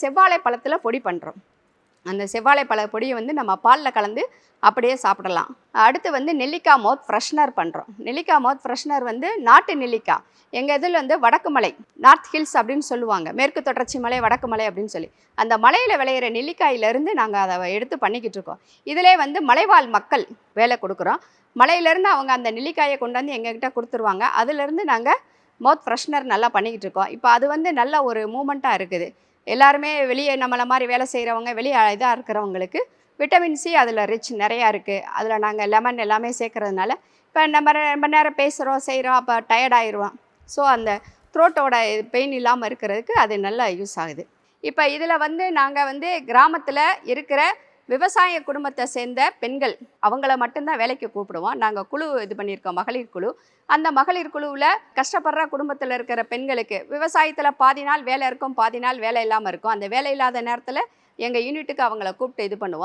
செவ்வாழை பழத்தில் பொடி பண்ணுறோம் அந்த செவ்வாழை பழ பொடியை வந்து நம்ம பாலில் கலந்து அப்படியே சாப்பிடலாம். அடுத்து வந்து நெல்லிக்காய் மவுத் ஃப்ரெஷ்னர் பண்ணுறோம் நெல்லிக்காய் மவுத் ஃப்ரெஷ்னர் வந்து நாட்டு நெல்லிக்காய். எங்கள் இதில் வந்து வடக்கு மலை நார்த் ஹில்ஸ் அப்படின்னு சொல்லுவாங்க. மேற்கு தொடர்ச்சி மலை வடக்கு மலை அப்படின்னு சொல்லி. அந்த மலையில் விளையிற நெல்லிக்காயிலேருந்து நாங்கள் அதை எடுத்து பண்ணிக்கிட்டு இருக்கோம். இதிலே வந்து மலைவாழ் மக்கள் வேலை கொடுக்குறோம். மலையிலேருந்து அவங்க அந்த நெல்லிக்காயை கொண்டு வந்து எங்ககிட்ட கொடுத்துருவாங்க. அதுலேருந்து நாங்கள் மவுத் ஃப்ரெஷ்னர் நல்லா பண்ணிக்கிட்டு இருக்கோம். இப்போ அது வந்து நல்ல ஒரு மூமெண்ட்டாக இருக்குது. எல்லாருமே வெளியே நம்மளை மாதிரி வேலை செய்கிறவங்க வெளியே இதாக இருக்கிறவங்களுக்கு விட்டமின் சி அதில் ரிச் நிறையா இருக்குது அதில் நாங்கள் லெமன் எல்லாமே சேர்க்குறதுனால இப்போ நம்ம ரொம்ப நேரம் பேசுகிறோம் செய்கிறோம் அப்போ டயர்ட் ஆயிடுவோம் ஸோ அந்த த்ரோட்டோட பெயின் இல்லாமல் இருக்கிறதுக்கு அது நல்லா யூஸ் ஆகுது. இப்போ இதில் வந்து நாங்கள் வந்து கிராமத்தில் இருக்கிற விவசாய குடும்பத்தை சேர்ந்த பெண்கள் அவங்கள மட்டும்தான் வேலைக்கு கூப்பிடுவோம். நாங்கள் குழு இது பண்ணியிருக்கோம் மகளிர் குழு. அந்த மகளிர் குழுவில் கஷ்டப்படுற குடும்பத்தில் இருக்கிற பெண்களுக்கு விவசாயத்தில் பாதி நாள் வேலை இருக்கும் பாதி நாள் வேலை இல்லாமல் இருக்கும். அந்த வேலை இல்லாத நேரத்தில் எங்கள் யூனிட்டுக்கு அவங்கள கூப்பிட்டு இது பண்ணுவோம்.